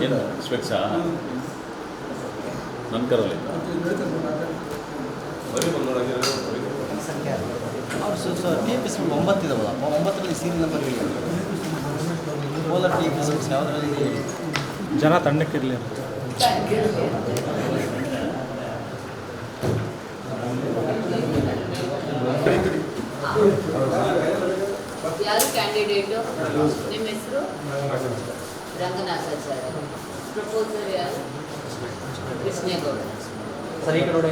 ಏನು ಸ್ವೆಟ್ಸಾ? ನನ್ನ ಕರಲ್ಲಿ T F S ಒಂಬತ್ತು ಇದಾವಲ್ಲಪ್ಪ ಒಂಬತ್ತರಲ್ಲಿ serial number Kolar T F S ಯಾವುದರಲ್ಲಿ ಜನ ತಣ್ಣಕ್ಕಿರಲಿ ಯಾರು ಕ್ಯಾಂಡಿಡೇಟು ನಿಮ್ಮ ಹೆಸರು? ರಂಗನಾಥಾಚಾರ್ಯ ಪ್ರಪೋಸರ್ ಯಾರು? ಕೃಷ್ಣೇಗೌಡ. ಸರಿ ಕಡೆ